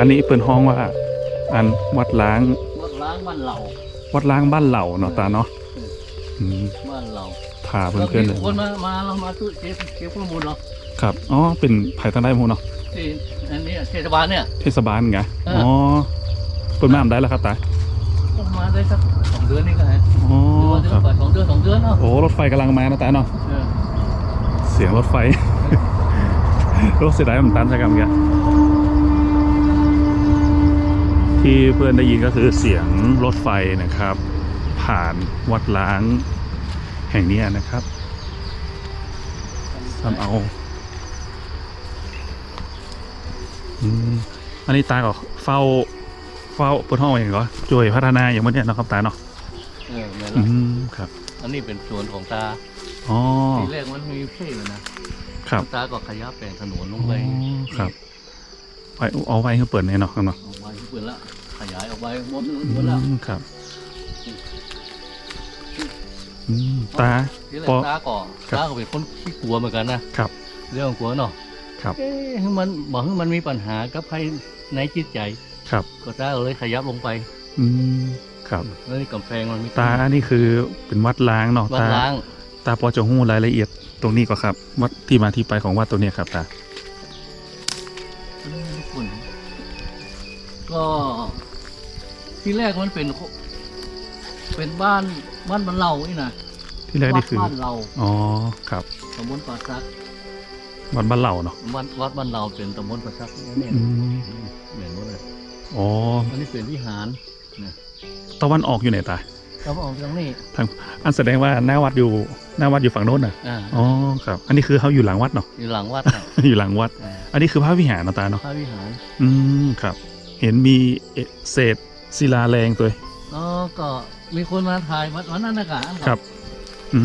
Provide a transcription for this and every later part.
อันนี้เปิ่นห้องว่า อันวัดล้าง วัดล้างบ้านเราวัดล้างบ้านเหล่าเนาะตาเนาะอืมบ้านเราพาเพื่แล้วอนๆมีเลยคนมามาเรามาตู้เก็บเก็บข้อมูลเราครับอ๋อเป็นไผ่ทางได้หมูเนาะที่อันนี้เทศบาลเนี่ยเทศบาลไงเอออ๋อ๋อเปิ่นมาอ่านได้แล้วครับตาก็มาได้สักสองเดือนนี่ก็ฮะอ๋อหรือว่าเดือคนรับกว่าสองเดือนสองเดือนเนาะโอ้รถไฟกำลังมานะตาเนาะเออเสียงรถไฟรถเสียดายมันตันใช่กันแก ที่เพื่อนได้ยินก็คือเสียงรถไฟนะครับ ผ่านวัดล้างแห่งนี้นะครับทำเอาอืมอันนี้ตาก็เฝ้าเฝ้าเปิดห้องอย่างก็ช่วยพัฒนาอย่างเมื่อนี้เนาะครับตาเนาะเออแม่นอืละมครับอันนี้เป็นสวนของตาอ๋อ ทีแรกมันมีเพ่เลยนะครับ ตาก็ขยับแปลงถนนลงไปอ๋อครับไว้เอาไว้ให้เปิดในเนาะข้างนอกออ กไปเปิดละขยายออกไปหมดหมอืดละมครับ อืมตา ทีแรกปอตาก็ครับ ตาก็เป็นคนขี้กลัวเหมือนกันนะครับ เรื่องกลัวเนาะครับ เอ๊ะมันบอกให้มันมีปัญหากับใครในจิตใจ ครับ ก็ตาก็เลยขยับลงไปอืมครับ แล้วนี่กำแพงมันมีตาอันนี้คือเป็นวัดล้างเนาะวัดตา ล้าง ตาพอจะหู้รายละเอียดตรงนี้ก็ครับ วัดที่มาที่ไปของวัดตัวเนี้ยครับตา ก็ที่แรกมันเป็น เป็นบ้านบ้านบ้านเรานี่นะที่แรกนี่คือวัดบ้านเราอ๋อครับตำบลป่าซักวัดบ้านเหล่าเนาะวัดวัดบ้านเราเป็นตำบลป่าซักเนี่ยอืมเหมือนว่าเลยอ๋ออันนี้เป็นวิหารตะวันออกอยู่ไหนตาเราออกทางนี้ทางอันแสดงว่าหน้าวัดอยู่หน้าวัดอยู่ฝั่งโน้นน่ะอ่าอ๋อครับ อันนี้คือเขาอยู่หลังวัดเนาะอยู่หลังวัดน่ะอยู่หลังวัด อ่าอันนี้คือพระวิหารเนาะตาเนาะพระวิหาร อืมครับ เห็นมีเอ่อเศษศิลาแรงตัวแล้วก็มีคนมาถ่ายวัดวันนั้นนะกะครับ อื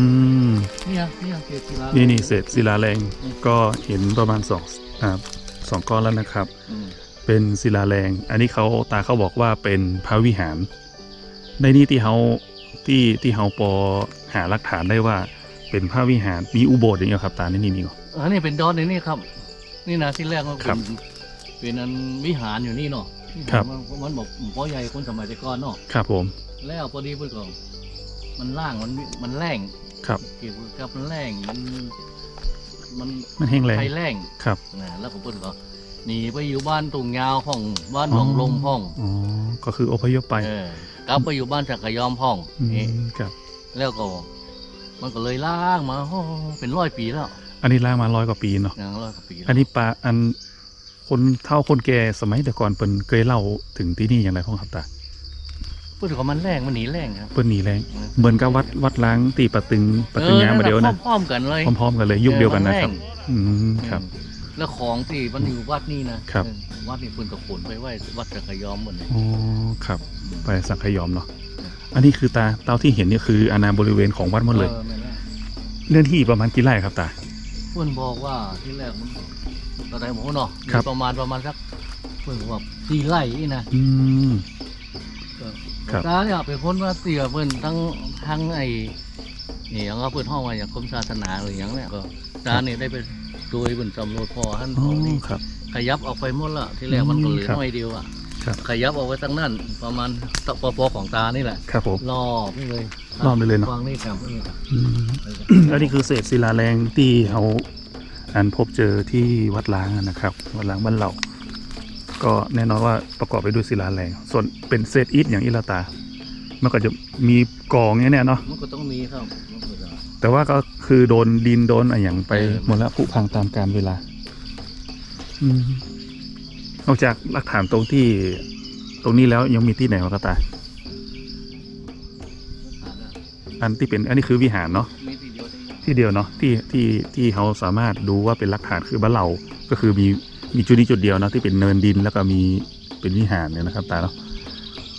มเนี่ยเนี่ยเกศศิลานี่นี่เศษศิลาแรงก็เห็นประมาณสองอ่าสองก้อนแล้วนะครับอืมเป็นศิลาแรง อันนี้เขาตาเขาบอกว่าเป็นพระวิหาร ในนี้ที่เขาที่ที่เขาปอหาหลักฐานได้ว่าเป็นพระวิหารมีอุโบสถอย่างเงี้ยครับตาในนี่มีก่อนอันนี้เป็นดอนในนี่ครับ นี่นะที่แรกมันครัเป็บนเป็นอันวิหารอยู่นี่เนาะ ครับมันมันบอกพ่อใหญ่คนสมัยแต่ก่อนเนาะครับผม แล้วพอดีเพื่อนก็มันล่างมันมันแรงครับ เกี่ยวกับมันแรงมันมันมันแห้งแรงไฟแรงครับนะแล้วผมเพื่อนก็หนีไปอยู่บ้านตุงยาวห้องบ้านหนองลมห้องอ๋อก็คืออพยพไปเออกลับไปอยู่บ้านจักรยอมห้องอืนี่มครับ แล้วก็ มันก็เลยล่างมาโอ้เป็นร้อยปีแล้ว อันนี้ล่างมาร้อยกว่าปีเนาะอย่างร้อยกว่าปีแล้วอันนี้ปลาอัน คนเท่าคนแก่สมัยแต่ก่อนเปิ้นเคยเล่าถึงที่นี่อย่างไรพ้องครับตาพูดถึงว่ามันแรงมันหนีแรงครับเปิ้นหนีแรงเหมือนกับวัดวัดล้างตีปะตึงปะตึงยางมาเดียวนะพร้อมๆกันเลยพร้อมๆกันเลยยุคเดียวกันนะครับ อืมครับ แล้วของที่มันอยู่วัดนี่นะครับเออวัดนี่เพิ่นก็ขนไปไว้วัดจักรยอมหมดเลยอ๋อครับ ไปสังขยอมเนาะอันนี้คือตาเตาที่เห็นเนี่ยคืออาณาบริเวณของวัดหมดเลยออแม่นแล้วเนื้อที่ประมาณกี่ไร่ครับตาเพิ่นบอกว่าที่แรกมัน ตอนไหนหมูเนาะครับมีประมาณประมาณสักเพิ่นบอกว่าสี่ไร่นี่นะอืม ครับ ตาเนี่ยเป็นคนว่าเสียเพิ่นทั้งทั้งไอ้นี่ยังก็เพิ่นห้องว่าอย่างกรมศาสนาหรืออย่างเนี่ยก็ตาเนี่ยได้ไปดูเพิ่นสำรวจพอท่านพอ๋ออนี่ครับ ขยับออกไปหมดละที่แรกมันก็เหลือครับน้อยเดียวอะครับ ขยับออกไปตั้งนั่นประมาณตะปอปอของตานี่แหละครับผม รอบนี่เลยรอบไปเลยเนอะวางนี่ครับนี่ครับอืม แล้วนี่คือเศษศิลาแรงที่เขา อันพบเจอที่วัดล้างอะนะครับ วัดล้างบ้านเราก็แน่นอนว่าประกอบไปด้วยศิลาแรง ส่วนเป็นเศษอิฐอย่างอิลาตา มันก็จะมีกองเนี้ยเนาะมันก็ต้องมีครับมันก็จะแต่ว่าก็คือโดนดินโดนอะไรอย่างไปเออหมดแล้วผุพังตามกาลเวลาอืมนอกจากหลักฐานตรงที่ตรงนี้แล้วยังมีที่ไหนวะกระตายอ่านะอันที่เป็นอันนี้คือวิหารเนาะมี ทีเดียวได้ยังที่เดียวเนาะที่ที่ที่เขาสามารถดูว่าเป็นหลักฐานคือบ้านเราก็คือมีมีจุดนี้จุดเดียวเนาะที่เป็นเนินดินแล้วก็มีเป็นวิหารเนี่ยนะครับตาเนาะ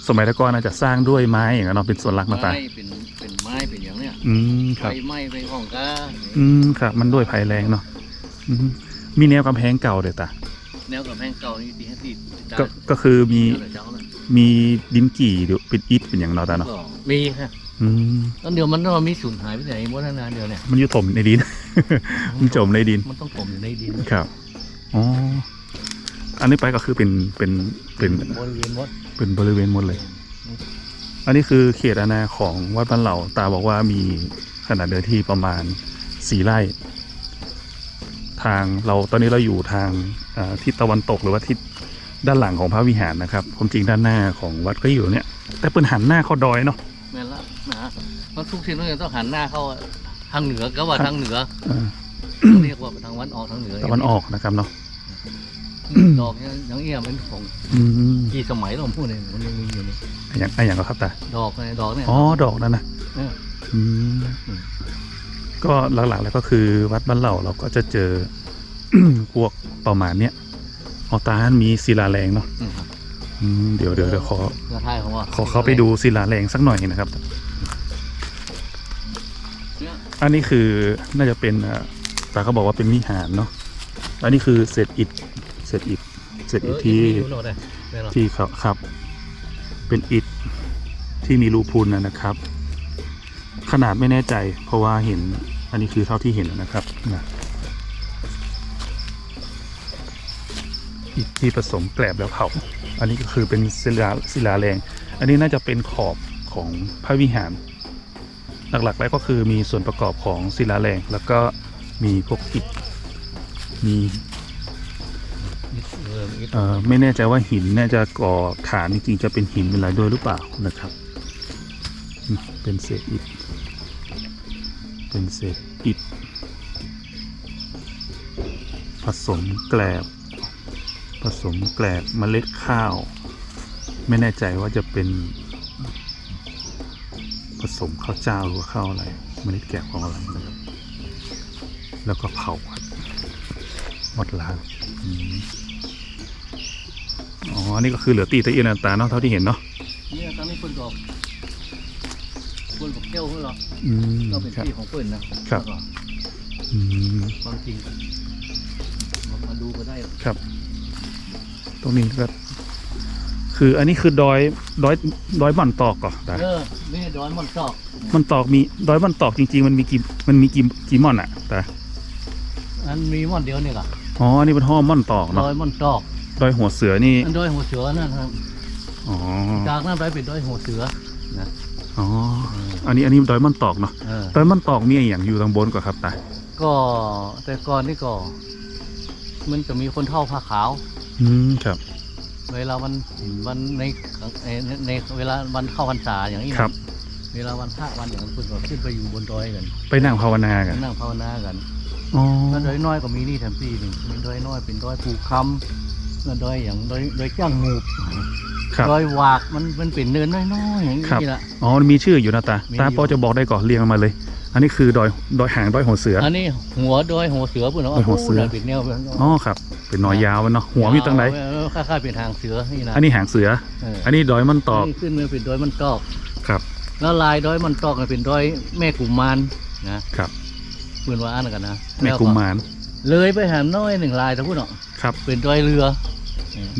สมัยตะก่อนน่าจะสร้างด้วยไม้อย่างนั้นเนาะเป็นส่วนหลักเนาะตาไม้เป็นเป็นไม้เป็นอย่างเนี้ยอืมครับไฟไหม้ไปห้องกาอืมครับ มันด้วยภัยแรงเนาะอืมมีแนวกำแพงเก่าเด้อตาแนวกับแพงเก่านี่ที่ให้ติดก็ก็คือมีเจ้าเลยมีดินกี่หรือเป็นอิฐเป็นอย่างเนาะตาเนาะก็มีครับ อืมแล้วเดี๋ยวมันต้องมีสูญหายไปไหนหมดแล้วนะเดี๋ยวเนี่ยมันอยู่ถมในดิน มันจมในดิน มันต้องผมอยู่ในดินครับอ๋ออันนี้ไปก็คือเป็นเป็นเป็นบริเวณวัดเป็นบริเวณหมดเลย อันนี้คือเขตอาณาของวัดบ้านเหล่าตาบอกว่ามีขนาดเนื้อที่ประมาณสี่ไร่ ทางเราตอนนี้เราอยู่ทางอ่าทิศตะวันตกหรือว่าทิศด้านหลังของพระวิหารนะครับความจริงด้านหน้าของวัดก็อยู่เนี่ย แต่เปิ้นหันหน้าเข้าดอยเนาะแม่นละนะเพราะทุกสิ่งทุกอย่างต้องหันหน้าเข้าทางเหนือก็ว่าทางเหนือเออเรียกว่าทางวันออกทางเหนือตะวันออกนะครับเนาะดอกเนี่ยยังเอี่ยมเป็นของอืมกี่สมัยเราพูดเนี่ยมันยังมีอยู่นี่อันอย่างอันอย่างก็ครับตาดอกเนี่ยดอกเนี่ย อ๋อดอกนั่นนะเอออืมอืม ก็หลักๆแล้วก็คือวัดบ้านเหล่าเราก็จะเจอ พวกประมาณเนี้ยออตาฮันมีศิลาแรงเนาะอืมครับอืมเดี๋ยวเดี๋ยวเดี๋ยวขอ กระทายของว่าขอเข้าไปดูศิลาแรงสักหน่อยนะครับเนี่ย อันนี้คือน่าจะเป็นอ่าตาเขาบอกว่าเป็นวิหารเนาะอันนี้คือเศษอิฐเศษอิฐเศษเออิฐอที่ดูหน่อยได้แม่นละที่เขาครับ เป็นอิฐที่มีรูพุนนะนะครับ ขนาดไม่แน่ใจ เพราะว่าเห็นอันนี้คือเท่าที่เห็นนะครับนะอิฐที่ผสมแกลบแล้วเผาอันนี้ก็คือเป็นศิลาศิลาแรง อันนี้น่าจะเป็นขอบของพระวิหาร หลักๆแล้วก็คือมีส่วนประกอบของศิลาแรง แล้วก็มีพวกอิฐมีไม่แน่ใจว่าหินน่าจะก่อฐานจริงๆจะเป็นหินเป็นอะไรด้วยหรือเปล่านะครับ เป็นเศษอิฐเป็นเศษอิฐผสมแกลบ ผสมแกลบเมล็ดข้าว ไม่แน่ใจว่าจะเป็น สมข้าวเจ้าหรือว่าข้าวอะไรเมล็ดแกลบของอะไรนะครับแล้วก็เผาครับหมดล้างอืมอ๋อนี่ก็คือเหลือตีตะเอียนอันตาเนาะเท่าที่เห็นเนาะเนี่ยตอนนี้เปิ้นดอกเปิ้นกับแก้วเพื่อนหรออืมก็เป็นครับที่ของเปิ้นนะครับแล้วก็อืมความจริงมามาดูก็ได้ครับ ตรงนี้ก็ คืออันนี้คือดอยดอยดอยบ่อนตอกก่อนตาเออนี่ดอนมันซอกมันตอกมีดอยบ่อนตอกจริง ๆ มันมีกี่มันมีกี่กี่ม่อนอะตาอันมีม่อนเดียวนี่ล่ะอ๋อนี่เป็นห้อม่อนตอกดเนาะอยมันซอกดอยหัวเสือนี่อันดอยหัวเสือนั่นครับอ๋อจากนั้นไปเป็นดอยหัวเสือนะอ๋ออันนี้อันนี้ดอยม่อนตอกเนาะเออดอยม่อนตอกมีอะไรอย่างอยู่ทางบนก่อนครับตาก็แต่ก่อนนี่ก็มันจะมีคนเท่าผ้าขาว อืมครับ เวลาวันวันในในในเวลาวันเข้าพรรษาอย่างนี้นะครับ เวลาวันพระวันอย่างนั้นคุณก็ขึ้นไปอยู่บนดอยกันไปนั่งภาวนากันนั่งภาวนากันอ๋อแล้วดอยน้อยก็มีนี่แถมปีหนึ่งมีดอยน้อยเป็นดอยภูคำแล้วดอยอย่างดอยดอยจ้างงูบครับดอยหวากมันมันเป็นเนินน้อยๆอย่างครับนี้แหละอ๋อมันมีชื่ออยู่นะตามีตาอยู่พอจะบอกได้ก่อนเรียงมาเลย อันนี้คือดอยดอยหางดอยหัวเสือ อันนี้หัวดอยหัวเสือปุ่นเนาะดอยหัวเสือโโเป็นแนวเป็นอ๋อครับ เป็นหนอยยาวมันเนาะหัวมีตั้งไหนเออคล้ายๆเป็นทางเสือนี่นะอันนี้หางเสือเอออันนี้ดอยมันตอกนี่ขึ้นมาเป็นดอยมันตอกครับ แล้วลายดอยมันตอกเนี่ยเป็นดอยแม่กุมารนะครับเพื่อนว่าอ่านกันนะแม่กุมารเลยไปหามน้อยหนึ่งลายทั้งพูดเนาะครับ เป็นดอยเรือ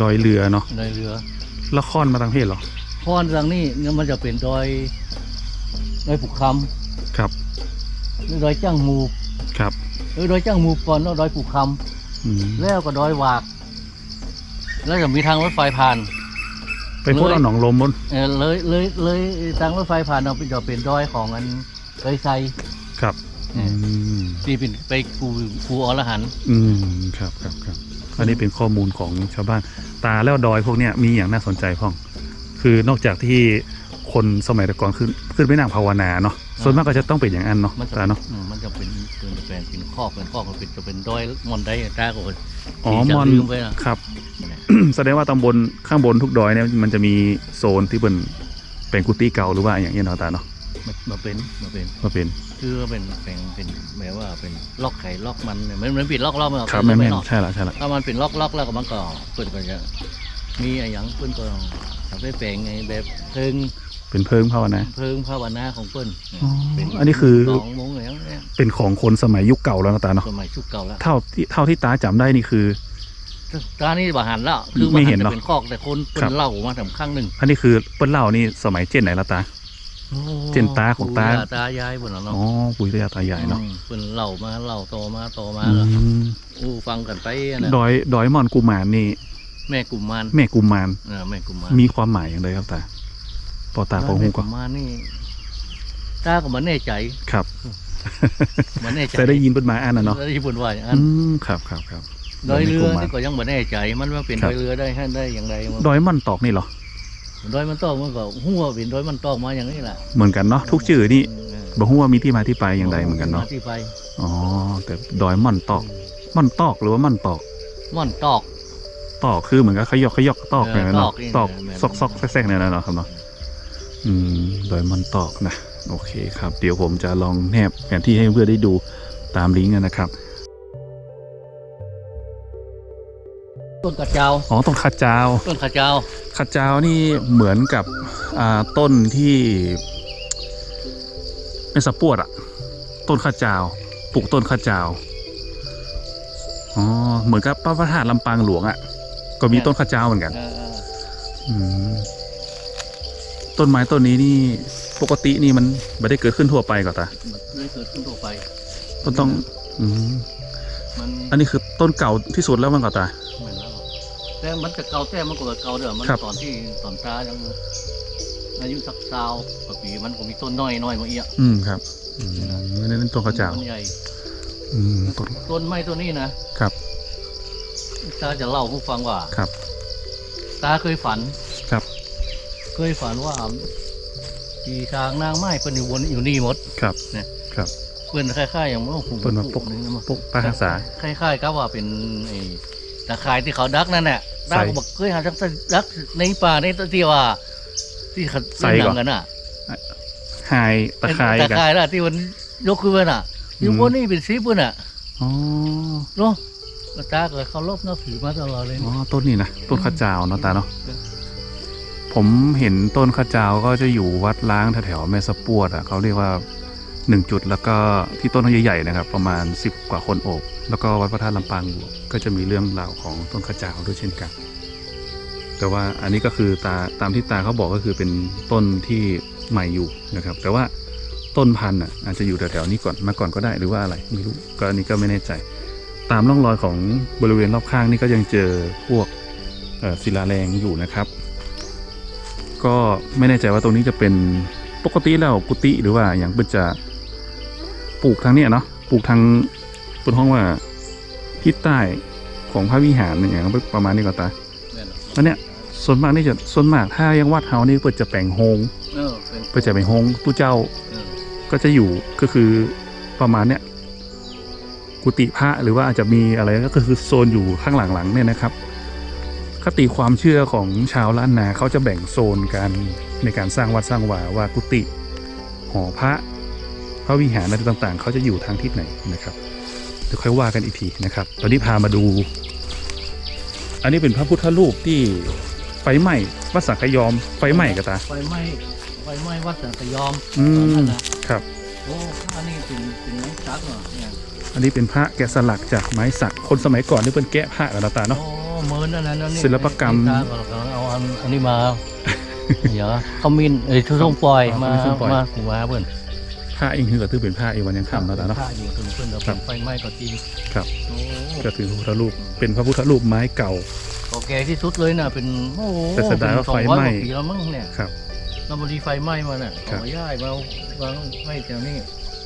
ดอยเรือเนาะดอยเรือละครมาทางเพศเหรอพรทางนี้เนี่ยมันจะเป็นดอยดอยผูกคครับำ หรือดอยจ้างหมูครับเออดอยจ้างหมูก่อนแล้วดอยผูกคอืมำแล้วก็ดอยหวาก แล้วจะมีทางรถไฟผ่าน ไปพูดเอาหนองลมบนเออเลยเลยเลยทางรถไฟผ่านเราเป็นจะเป็นดอยของอันเคยไซครับเออือมที่เป็นไปกูกูอรหันต์อืมครับครับครับอันนี้เป็นข้อมูลของชาวบ้าน ตาแล้วดอยพวกเนี้ยมีอย่างน่าสนใจพ่อง คือนอกจากที่คนสมัยแต่ก่อนขึ้นขึ้นไปนั่งภาวนาเนาะ ส่วนมากก็จะต้องเป็นอย่างนั้นเนาะมันจะตาเนาะอืมมันจะเป็นเกินแปลงเป็นคอกเป็นคอกมันเป็นจะเป็นดอยมอนได้ตาก็คนอ๋อที่จะมอนลืมไปนะ ครับ แสดงว่าตำบลข้างบนทุกดอยเนี่ยมันจะมีโซนที่เป็นเป็นกุฏิเก่าหรือว่าอย่างเงี้ยเนาะตาเนาะมามาเป็นมาเป็นมาเป็น คือเป็นเป็นเป็นแบบว่าเป็นล็อกไข่ล็อกมันเนี่ยมันมันปิดล็อกล็อกมันครับเป็แม่นแม่นเนาะใช่ละใช่ละถ้ามันเป็นล็อกล็อกแล้วก็มันก็เปิดก็จะมีอะไรอย่างเปิ้นก็ทำได้แปลงไงแบบเพิง เป็นเพิงภาวนาเพิงภาวนาของเปิ้นอ๋อเป็นอันนี้คือสองโมงอย่างเงี้ยเป็นของคนสมัยยุคเก่าแล้วนะตาเนาะสมัยชุกเก่าแล้วเท่าที่เท่าที่ตาจำได้นี่คือตานี่บาหันแล้วคือไม่บาเห็หันนเนจะอะเป็นคอกแต่คนเปิ้ครันบเล่ามาถึงข้างหนึ่งอันนี้คือเปิ้นเล่านี่สมัยเจนไหนละตา เจนตาของตา ปู่ย่ตายายบนเนาะอ๋อปุ๋ยตายาตายายเนาะอืมเปิ้นเล่ามาเล่าโตมาโตมาอืแล้วมอู้ฟังกันไปอะนะดอยดอยมอนกูหมานนี่แม่กุมมารแม่กุมารเออแม่กุมารมีความหมายอย่างไรครับตา พอตาพอหูแม่ก็กุมารนี่ตาก็มาแน่ใจครับมาแน่ใจแต่ได้ยินเป็นหมายอันนะเนาะได้ยินว่าอย่างนั้อืนมครับครับครับดอยเรือแม่กุมารนี่ก็ยังมาแน่ใจมันว่าเป็นครัดบอยเรือได้ให้ได้อย่างไรมันดอยมันตอกนี่เหรอดอยมันตอกมันก็หัวเป็นดอยมันตอกมาอย่างนี้แหละเหมือนกันเนาะทุกชื่อนี่เออบอกว่ามีที่มาที่ไปอย่างไรเหมือนกันเนาะมที่ไปอ๋อแต่ดอยมันตอก มันตอกหรือว่ามันตอกม่อนตอกตอกคือเหมือนกับขยอกขยอกตอกเออเนี่ยนะเนาะตอกนี่ตอกแม่นซอกซอกแซกๆเนี่ยนะเนาะครับเนาะอืม ดอยมันตอกนะโอเคครับ เดี๋ยวผมจะลองแนบแผนที่ให้เพื่อนได้ดูตามลิงก์นะครับต้นกระเจ้าอ๋อต้นขจาวต้นกระเจ้าขจาวนี่เหมือนกับอ่าต้นที่ เป็นสะปวดอะต้นขจาวปลูกต้นขจาวอ๋อเหมือนกับพระประธานลำปางหลวงอะก็มีต้นขจาวเหมือนกันเออเอออืม ต้นไม้ต้นนี้นี่ปกตินี่มันไม่ได้เกิดขึ้นทั่วไปก่อนตามันได้เกิดขึ้นทั่วไปต้นต้องอืมมันอันนี้คือต้นเก่าที่สุดแล้วมั้งก่อนตาเหมือนแล้วแต่มันจะเก่าแต่มันก็เก่าเด้อมันครับตอนที่ตอนตายังอายุสักสาวกว่าปีมันก็มีต้นน้อยน้อยๆมาเอี้ยอืมครับอืมนี่นต้นขจาวต้นใหญ่อืมต้นต้นไม้ตัวนี้นะครับตาจะเล่าให้ผู้ฟังว่าครับ ตาเคยฝันครับ เคยฝันว่าปีทางนางไม้เป็นอยู่บนอยู่นี่หมดครับเนี่ยครับเพื่อนคล้ายๆอย่างว่าผมเพิ่นมาปกนี่มาปกปลาหักษาคล้ายๆกับว่าเป็นไอ้ตะข่ายที่เขาดักนั่นแหละใส่ดักบอกเคยหาจักดักในป่าในที่ว่า ที่เขาใส่เล่นหก่อนนังกันน่ะหายตะไคร้ตะกันข่ายล่ะที่มันยกขึ้นมาน่ะอยู่อืมบนนี่เป็นซีปุ่นน่ะอ๋อเนาะก็ตาก็เขาลบนับถือมาตลอดเลยอ๋อต้นนี้นะต้นขจาวเนาะตาเนาะเออ ผมเห็นต้นขจาวก็จะอยู่วัดล้างแถวแม่สะปวดอะเขาเรียกว่าหนึ่งจุดแล้วก็ที่ต้นใหญ่ๆนะครับ ประมาณ 10 กว่าคนโอบแล้วก็วัดพระธาตุลำปางก็จะมีเรื่องราวของต้นขจาวด้วยเช่นกัน แต่ว่าอันนี้ก็คือตาตามที่ตาเขาบอกก็คือเป็นต้นที่ใหม่อยู่นะครับ แต่ว่าต้นพันธุ์อะอาจจะอยู่แถวๆนี้ก่อนมาก่อนก็ได้หรือว่าอะไรไม่รู้ก็อันนี้ก็ไม่แน่ใจ ตามร่องรอยของบริเวณรอบข้างนี่ก็ยังเจอพวกศิลาแรงอยู่นะครับ ก็ไม่แน่ใจว่าตรงนี้จะเป็นปกติแล้วกุฏิหรือว่าอย่างเป็นจะปลูกทางเนี้ยเนาะปลูกทางบนห้องว่าทิศใต้ของพระวิหารอย่างประมาณนี้ก็ตาอันเนี้ยส่วนมากนี่จะส่วนมากถ้ายังวัดเฮานี่เปิดจะแปลงโฮงเปิดจะเป็นโฮงตู้เจ้าก็จะอยู่ก็คือประมาณเนี้ยกุฏิพระหรือว่าอาจจะมีอะไรก็คือโซนอยู่ข้างหลังๆเนี่ยนะครับ คติความเชื่อของชาวล้านนาเขาจะแบ่งโซนกันในการสร้างวัดสร้างวาว่ากุฏิหอพระพระวิหารอะไรต่างๆ เขาจะอยู่ทางทิศไหนนะครับเดี๋ยวค่อยว่ากันอีกทีนะครับ ตอนนี้พามาดู อันนี้เป็นพระพุทธรูปที่ไฟไหม้วัดสังขยอมไฟไหม้กะตาไฟไหม้ไฟไหม้วัดสันตยอมอืตอนมนั้นนะครับโอ้อันนี้เป็นเป็นไม้ซักเหรอเนี่ยอันนี้เป็นพระแกะสลักจากไม้สักคนสมัยก่อนนี่เป็นแกะพระกันนะตาเนาะ โอ้เมินอันนั้นอันนี้ศิลปกรรม ตาก็เอาอันอันนี้มา เดี๋ยวเขามินเอ้ยทุกทรงปล่อยอ๋อมาทุกทรงปล่อย มาหัวเพื่อนพระเองคือก็ถือเป็นพระเอวันยังคำนะตาเนาะ ผ้าอยู่ตรงเพื่อนเราครัเป็บ นไฟไหม้ก็จริงครับโอ้ก็ถือพระพุทธรูปเป็นพระพุทธรูปไม้เก่า โอเคที่สุดเลยนะเป็นโอ้โหแต่เสียดายว่าไฟไหม้ เป็น200กปีแล้วมั้งเนี่ยครับแล้วพอดีไฟไหม้มาน่ะครับเอามาย่ายมาวางไว้แถวนี้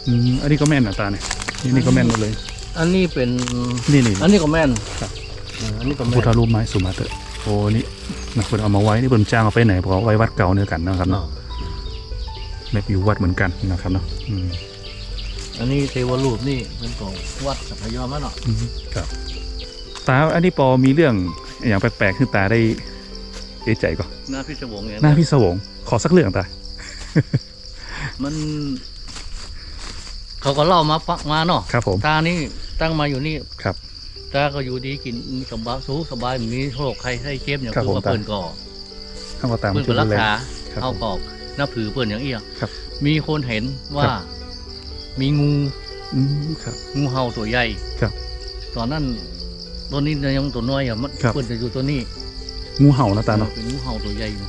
อืมอันนี้ก็แม่นนะตาเนี่ยนี่นี่ก็แม่นหมดเลย อันนี้เป็น นี่นี่ อันนี้ก็แม่นครับเอออันนี้ก็พระแม่พุทธนรูปไม้สุมาเตอร์โอ้นี่นะคนเอามาไว้นี่เปิ่นจ้างเอาไปไหนเพราะเอาไว้วัดเก่าเนื้อกันนะครับเนาะแบบอยู่วัดเหมือนกันนะครับเนาะอืมอันนี้เทวรูปนี่เป็นของวัดสัพยอมะเนาะอืมครับตาอันนี้ปอมีเรื่องอย่างแปลกๆคือตาได้เอะใจก่อนหน้าพิศวงเนี่ยหน้าพี่สวงขอสักเรื่องตามัน เขาก็เล่ามาฟังมาเนาะครับผมตานี่ตั้งมาอยู่นี่ครับ ตาก็อยู่ดีกินสบายสู้สบายมีโรคใครให้เจ็บอย่างครับคือผมว่าตาเพิ่นก็ข้างก็ตาม เพิ่นชื่ก็อรักเลยษาครับเขาก็นับถือเพิ่นอย่างเอี้ยครับมีคนเห็นว่า ครับ มีงู อืมครับ งูเห่าตัวใหญ่ครับตอนนั้นตัวนี้ยังตัวน้อยอะมันครับ เพิ่นจะอยู่ตัวนี้งูเห่านะตาเนาะ เป็นงูเห่าตัวใหญ่อยู่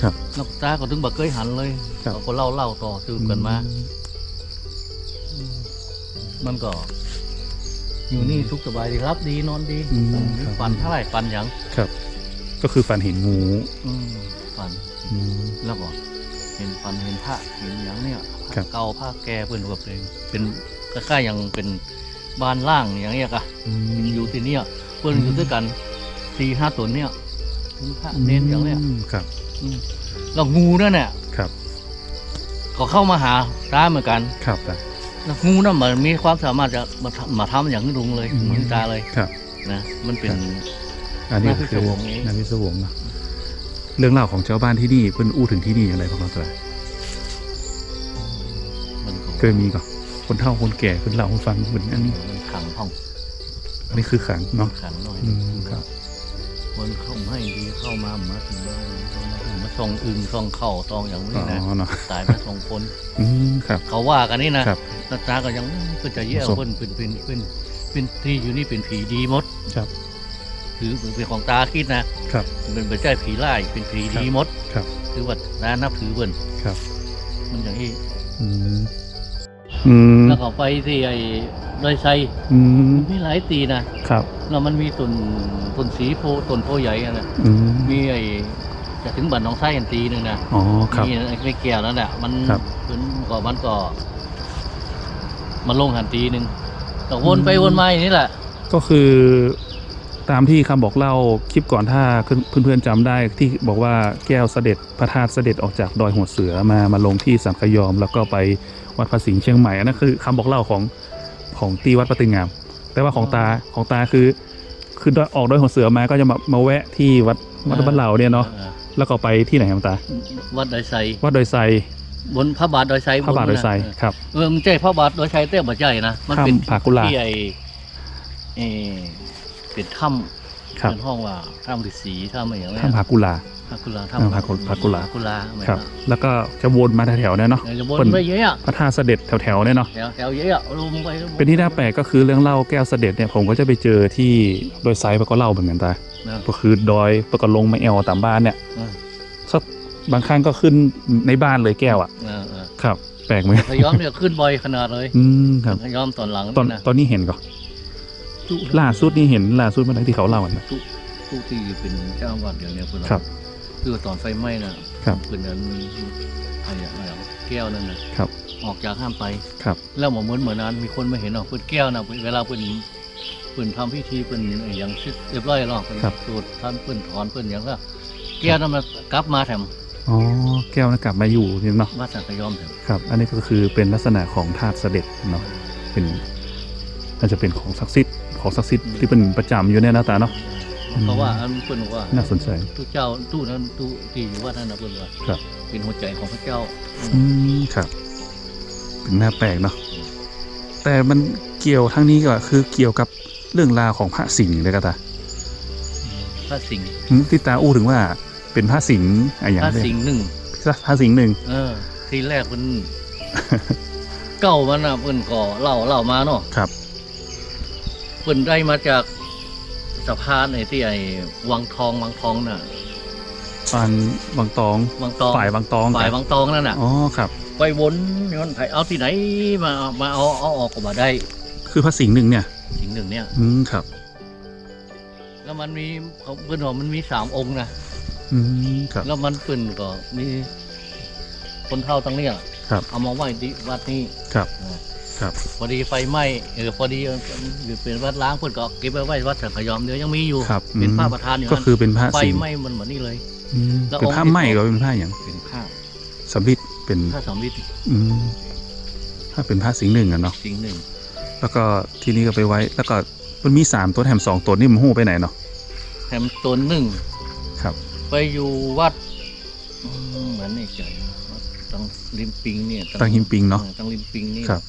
ครับนักตาก็ถึงบักเคยหันเลยครับ เขาก็เล่าเล่าต่อสืบกันมา มันก็ อยู่นี่ทุกสบายดีรับดีนอนดีอืมครับปันเท่าไหร่ปันหยังครับ ก็คือฝันเห็นงูอืมฝันอืม แล้วก็เห็นฝันเห็นพระเห็นอย่างเนี้ยครับเก่าผ้าแก่เพื่อนแบบเป็นเป็นคล้ายๆอย่างเป็นบ้านล่างอย่างเงี้ยกะอืม อยู่ที่เนี่ยเพื่อนอยู่ด้วยกันสี่ห้าตัวเนี่ยถึงพระเน้นอย่างเนี้ยมครับ อืมแล้วงูนั่นเนี่ยครับ ก็เข้ามาหาร้านเหมือนกัน ครับตา แล้วงูนั่นมันมีความสามารถจะมาทำมาทำอย่างนี้ลุงเลยอืมเหมือนตาเลยครับ นะมันเป็น อันนี้นาพิคือศวงเอง นาพิศวงเนาะเรื่องเล่าของชาวบ้านที่นี่เพิ่นอู้ถึงที่นี่อย่างไรพ่อตามันก็เคยมีก่อนคนเฒ่าคนแก่เพิ่นเล่าให้ฟังเหมือนอันนี้มันขังห้องอันนี้คือขังเนาะขังหน่อยอืมครับ คนเข้าให้ดีเข้ามามาถึงบ้านมาส่งอึงส่งเข่าซองอย่างอ๋นี้นะอเนาะตายมาสองคน อืมครับ เขาว่ากันนี่นะครับตาตาก็ยังเพิ่นจะแย่ศพ เพิ่นเป็นเป็นเป็นเป็นที่อยู่นี่เป็นผีดีหมดครับ คือเป็นของตาคิดนะครับเป็นไม่ใช่ผีร้ายเป็นผีดีหมดครับคือว่าตานับถือเพิ่นครับ มันอย่างนี้อืมอืมแล้วก็ไปที่ไอ้ ดอยไซอืมมีหลายตีนะครับแล้วมันมีต้นต้นสีโพต้นโพใหญ่อะนะอืมมีไอ้จะถึงบันน้องไส้อันตีหนึงนะอ๋อครับ มีไอ้ไม่แก้วนั่นแหละมันครับ เป็นก็มันก็มันลงหันตีหนึ่งแต่วนไปวนมาอย่างนี้แหละ ก็คือตามที่คำบอกเล่าคลิปก่อนถ้าเพื่อนๆจำได้ที่บอกว่าแก้วเสด็จพระธาตุเสด็จออกจากดอยหัวเสือมามาลงที่สังขยอม แล้วก็ไปวัดพระสิงห์เชียงใหม่อันนั้นคือคำบอกเล่าของ ของตีวัดปฏิงาม แต่ว่าของตาของตาคือคือออกดอยหัวเสือมาก็จะมามาแวะที่วัดวัดบ้านเหล่าเนี่ยเนาะออแล้วก็ไปที่ไหนครับตา วัดดอยไซวัดดอยไซบนพระบาทดอยไซพระบาทดอยไซบนนั้นครับเออมันใช่พระบาทดอยไซเต้บ่ใช่นะมันถ้ำเป็นผากุลาที่ไอเออเป็นถ้ำครับเป็นห้องว่าถ้ำฤาษีถ้ำอะไรอย่างเงี้ยถ้ำผากุลา พากุลาเออพากุพากุลาพากุลาครับ แล้วก็จะวนมาแถวๆเนี่ยเนาะเดี๋ยวจะบเปิ้นนไปเยอะพระธาตุเสด็จแถวๆเนี่ยเนาะแถวแถวเยอะลงไปเป็นที่น่าแปลกก็คือเรื่องเล่าแก้วเสด็จเนี่ยผมก็จะไปเจอที่โดยไซด์ปก็เล่าเหมือนกันตานะก็คือดอยปก็ลงมาแอลตามบ้านเนี่ยอืมสักบางครั้งก็ขึ้นในบ้านเลยแก้วอะเออเออครับ แปลกไหมพยอมเนี่ยขึ้นบ่อยขนาดเลย อืมครับพยอมตอนหลังตอนนะตอนนี้เห็นก่อนล่าสุดนี่เห็นล่าสุดเมื่อไหร่ที่เขาเล่ากันนะทุกทุกที่เป็นเจ้าอาวาดอย่างเนี้ยเพื่อนครับ คือตอนไฟไหม้น่ะครับเพื่อนนั้นอะไรอย่างอะไรอย่างแก้วนั่นนะครับ ออกจากห้ามไปครับ แล้วหมอเหมือนเหมือนนั้น มีคนไม่เห็นหรอกเพื่อนแก้วนะเวลาเพื่อนเพื่อนทำพิธีเพื่อนอย่างเรียบร้อยหรอกเพื่อนครับสูตรท่านเพื่อนถอนเพื่อนอย่างก็แก้วนั้นมันกลับมาแถมอ๋อแก้วนะกลับมาอยู่เนี่ยเนาะวัดสังกยอมแถมครับ อันนี้ก็คือเป็นลักษณะของธาตุเสด็จเนาะเป็นน่าจะเป็นของศักดิ์สิทธิ์ของศักดิ์สิทธิ์ที่เป็นประจำอยู่เนี่ยนะตาเนาะ เพราะว่าอันเพื่อนบอกว่าน่าสนใจทุกเจ้าตู้นั้นตู้ที่อยู่วัดนั้นนะเพื่อนว่าครับ เป็นหัวใจของพระเจ้า อืมครับเป็นหน้าแปลกเนาะแต่มันเกี่ยวทั้งนี้ก็คือเกี่ยวกับเรื่องราวของพระสิงห์เลยก็ตาพระสิงห์หึที่ตาอู้ถึงว่าเป็นพระสิงห์อะไรอย่างพระเงี้ยสิงห์หนึ่งพระสิงห์หนึ่งเออ ทีแรกเพิ่นเก้ามันน่ะเพิ่นก็เล่าเล่ามาเนาะครับเพิ่นได้มาจาก สะพานไอ้ที่ไอ้วังทองวังทองน่ะปานวังตอง วังตองฝ่ายวังตองฝ่ายวังตองนั่นน่ะอ๋อครับ ไปวนย้อนไผเอาที่ไหนมามาเอาเอาออกก็มาได้ คือพระสิงห์หนึ่งเนี่ย สิงห์หนึ่งเนี่ย อืมครับ แล้วมันมีเขาเพิ่นบอกมันมีสามองค์นะอืมครับ แล้วมันเพิ่นก็มีคนเท่าตั้งเนี่ยครับ เอามาไว้ที่วัดนี้ครับเออ ครับพอดีไฟไหม้เออพอดีอยู่เป็นวัดล้างเพิ่นก็เก็บไว้ไว้วัดสังขยอมเดี๋ยวยังมีอยู่ครับเป็นอืมผ้าประธานอยู่ก็นั่นคือเป็นพระไฟสิงห์ไหม้มันเหมือนนี่เลยอืมแล้วเป็นองค์ผ้าที่ไหมสองก็เป็นผ้าอย่างเป็นผ้าสำริดเป็นผ้าสำริดอืมถ้าเป็นพระสิงห์หนึ่งอะเนาะสิ่งหนึ่งแล้วก็ที่นี่ก็ไปไว้ แล้วก็มันมีสามตัวแถมสองตัวนี่มันหู้ไปไหนเนาะแถมตนหนึ่งครับ ไปอยู่วัดอืมเหมือนนี่ใจวัดตังริมปิงเนี่ยตังหิมปิงเนาะออตังริมปิงนี่ครับ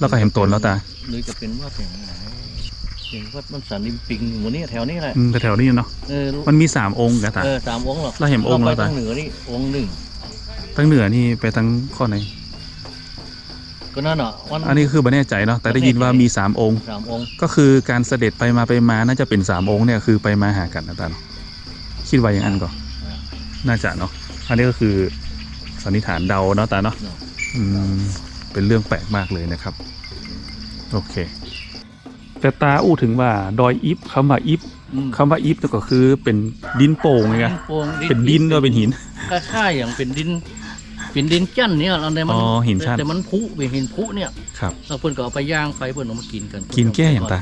แล้วก็เห็นตนแล้วตาหรือจะเป็นวัดอย่างไหนเป็นวัดมันสันริมปิงหมู่นี้แถวนี้แหละอืมแถวๆนี้เนาะเออมันมีสามองค์กะตา เออสามองค์หรอกเราเห็นองค์ไปแล้วทาตางเหนือนี่องค์หนึ่งตั้งเหนือนี่ไปตั้งข้อไหน ก็นั่นอะวัน อันนี้คือไม่แน่ใจเนาะแต่ได้ยินว่ามีสามองค์ สามองค์ก็คือการเสด็จไปมาไปมาน่าจะเป็นสามองค์เนี่ยคือไปมาหากันนะตาเนาะคิดว่าอย่างนั้นก่อนน่าจะเนาะอันนี้ก็คือสันนิษฐานเดาเนาะตาเนาะเนาะอืม เป็นเรื่องแปลกมากเลยนะครับ โอเค แต่ตาอู้ถึงว่าดอยอิฟคำว่าอิฟอืมคำว่าอิฟก็คือเป็นดินโป่งไงดินโป่งเป็นดินด้วยเป็นหินก็ค่ายอย่างเป็นดินเป็นดินจั่นเนี่ยเราในมัอ๋อหินชั้นแต่มันพุเป็นหินพุเนี่ยครับเราเพิ่นก็เอาไปย่างไฟเพิ่นเอามากินกัน กินแก้อย่างตา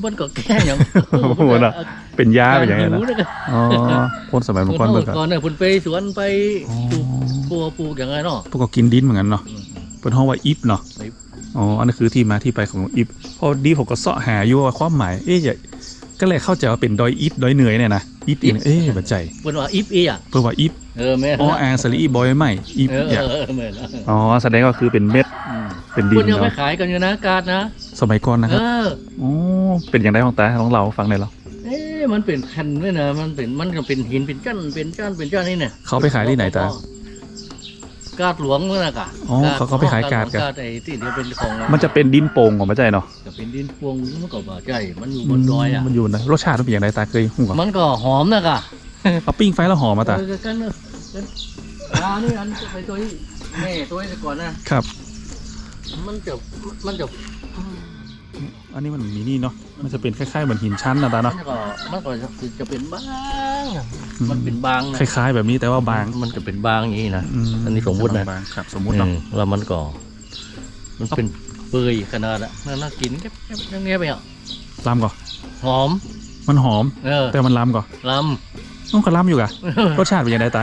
เพิ่นก็แก้อย่างโอ้โหน่ะเป็นยาเป็นอย่างไรไรนะนะอ๋อคนสมัยเพิ่เมื่อก่อนนเมื่อเอาก่อนก่อนเนี่ยเพิ่นไปสวนไปอ๋อปลูก ปัวปลูกอย่างไรเนาะพวกก็กินดินเหมือนกันเนาะอืมเป็นห้องว่าอิฟเนาะอิฟอ๋ออันนั้นคือที่มาที่ไปของอิฟพอดีผมก็เสาะหาอยู่ว่าความหมายเอ๊ะอย่าก็เลยเข้าใจว่าเป็นดอยอิฟดอยเหนื่อยเนี่ยนะอิฟอีกเอ๊ะบัดใจเพิ่นว่าอิฟเอียเพื่อว่าอิฟเออแม่นอ๋ออาสลีบอยไม่อิฟเอออย่าเออแม่นละอ๋อแสดงก็คือเป็นเม็ดมเป็นดินเพิ่นยังไปเนาะขายกันอยู่นะกาดนะ สมัยก่อนนะคเอรับออ๋อเป็นอย่างไรของตาของเราฟังหน่อยเหรอเอ๊ะมันเป็นแผ่นด้วยนะมันเป็นมันก็เป็นหินเป็นจั่นเป็นจั่นเป็นจั่นนี่เนี่ยเขาไปขายที่ไหนตา กาดหลวงเมื่อนะกะอ๋อเขาเขาไปขายกาดกันกาดไอ้ที่เดี๋ยวเป็นของมันจะเป็นดินโป่งของพระใจเนาะจะเป็นดินพวงมันก็บ่ใช่มันอยู่บนดอยอะ มันอยู่นะรสชาติมันเป็นอย่างไรตาเคยหูก่อนมันก็หอมนะกะเอาปิ้งไฟแล้วหอมมาตาเออกันเนอะกันอ่านี่อันไปตัวนี้แม่ตัวนี้ก่อนนะครับ มันจะมันจะ อันนี้มันมีนี่เนาะมันจะเป็นคล้ายๆเหมือนหินชั้นนะตามัเนาะนก็มันก็จะเป็นบางมันเป็นบางนะคล้ายๆ แบบนี้แต่ว่าบางมันจะเป็นบางอย่างนี้นะมอันนี้สมมุตินะบางครับ สมมุติเนาะอืมแล้วมันก็มันเป็นเปื่อยขนาดอะน่าน่ากินแค่แค่เนี้ยไปอะลำก่อนหอม มันหอม เออแต่มันลำก่อนลต้องกระลำอยู่กะำรสชาติเป็นยังไงตา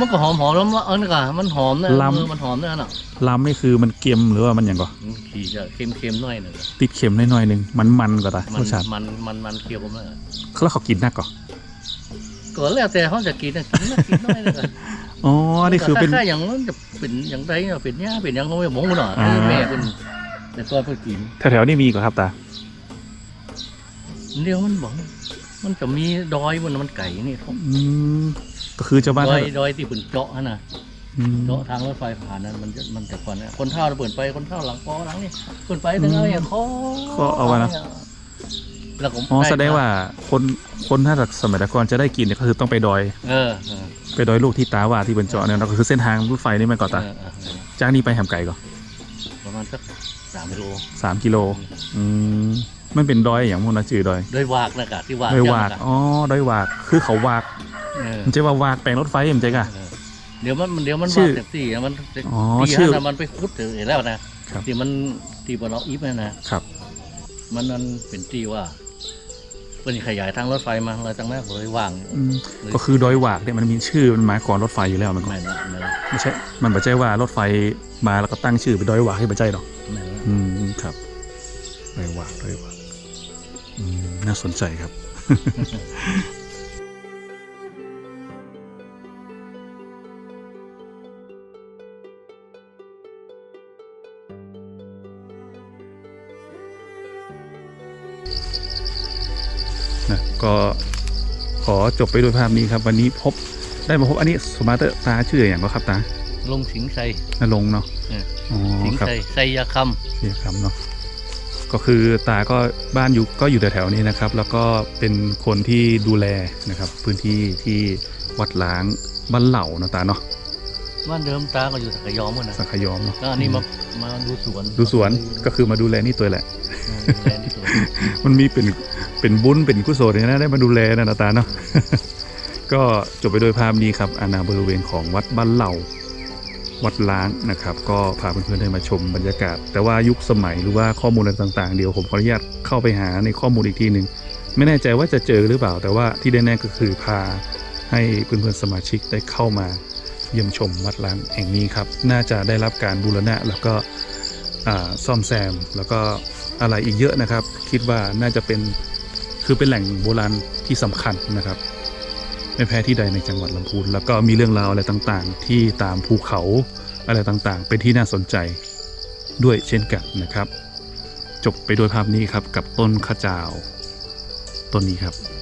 มันก็หอมหอมแล้วมันเออนี่ก่ะมันหอมนะลำ เออมันหอมนะน่ะลำนี่คือมันเค็มหรือว่ามันอย่างก่อนมันขี่จะเค็มเค็มๆหน่อยหนึงติดเค็มหน่อยๆหนึงมันมันๆก่อนตามัรสชาติมันมันมันเคี้ยวผมเลยแล้วเขากินนักก่อนก็แล้วแต่เขาจะกินนะกินนะกินน้อยนะก็อ๋อนี่คือเป็น ถ้าอย่างนั้นจะเป็นอย่างไรเนี่ยเป็นเนี่ยเป็นอย่างเขาไม่หมองหน่อยอ่า แม่เป็นแต่ก็ไปกินแถวๆนี่มีก่อนครับตาเดี๋ยวมันบอกมันจะมีดอยบนมันไก่นี่อืม ก็คือเจ้าบ้านดอท่ายดอยที่เป็นเจาะนะอืมเจาะทางรถไฟผ่านนั้นมันจะมันแต่ก่อนเนี่ยคนเท่าเราเปิดไปคนเท่าหลังปอหลังนี่เปิดไปถึงเอาอย่างคอก็เอาไว้นะ แล้วก็อ๋อแสดงว่าคนคนถ้าจากสมัยก่อนจะได้กินเนี่ยก็คือต้องไปดอย เออเออไปดอยลูกที่ตาว่าที่บนเจาะเนี่ยก็คือเส้นทางรถไฟนี่มันก่อนตาเออเออเออจากนี้ไปแหมไก่ก่อนประมาณสักสามกิโลสามกิโลอืมมันเป็นดอยอย่างพวกนั้นจือดอยโดยวากนะกะที่วากดอยวากจังนะอ๋อ ดอยวาก คือเขาวาก เออมันจะว่าวากแปลงรถไฟมันจะกะ เออเดี๋ยวมันมันเดี๋ยวมันชื่วาอกจากที่นะมันอ๋อที่ชื่อนั้นน่ะมันไปคุดถึงเห็นแล้วนะครับที่มันที่บนเราอีฟนั่นนะครับ มันนั่นเป็นที่ว่าเป็นขยายทางรถไฟมาเลยตั้งแรกเลยว่างอืมก็คือดอยวากเนี่ยมันมีชื่อมันมาก่อนรถไฟอยู่แล้วมันก็แม่นละแม่นละไม่ใช่มันไม่ใช่ว่ารถไฟมาแล้วก็ตั้งชื่อเป็นดอยวากให้ไม่ใช่หรอกแม่นละอืมครับดอยวากดอยวากอืมน่าสนใจครับ ก็ขอจบไปด้วยภาพนี้ครับ วันนี้พบได้มาพบอันนี้สมาร์ตตาชื่ออย่างก็ครับตาลงสิงชัยนรงค์เนาะเอออ๋อสิงครับชัยไซยาคเสียคำเนาะก็คือตาก็บ้านอยู่ก็อยู่แถวๆนี้นะครับ แล้วก็เป็นคนที่ดูแลนะครับ พื้นที่ที่วัดล้างบ้านเหล่านะตาเนาะำบ้านเดิมตาก็อยู่สักยอมกันนะสังขยอมเนาะแล้วอันนี้มามาดูสวน ดูสวนก็คือมาดูแลนี่ตัวแหละเออดูแลที่สวนมันมีเป็น เป็นบุญเป็นกุศลอย่างนั้นได้มาดูแลนะนตาเนาะก็จบไปโดยภาพนี้ครับอาณาบริเวณของวัดบ้านเหล่าวัดล้างนะครับ ก็พาเพื่อนๆได้มาชมบรรยากาศ แต่ว่ายุคสมัยหรือว่าข้อมูลอะไรต่างๆ เดี๋ยวผมขออนุญาตเข้าไปหาในข้อมูลอีกทีหนึ่งไม่แน่ใจว่าจะเจอหรือเปล่า แต่ว่าที่แน่ๆก็คือพาให้เพื่อนๆสมาชิกได้เข้ามาเยี่ยมชมวัดล้างแห่งนี้ครับ น่าจะได้รับการบูรณะแล้วก็ซ่อมแซมแล้วก็อะไรอีกเยอะนะครับ คิดว่าน่าจะเป็น คือเป็นแหล่งโบราณที่สำคัญนะครับ ไม่แพ้ที่ใดในจังหวัดลำพูนแล้วก็มีเรื่องราวอะไรต่างๆ ที่ตามภูเขาอะไรต่างๆ เป็นที่น่าสนใจด้วยเช่นกันนะครับ จบไปด้วยภาพนี้ครับกับต้นขจาวต้นนี้ครับ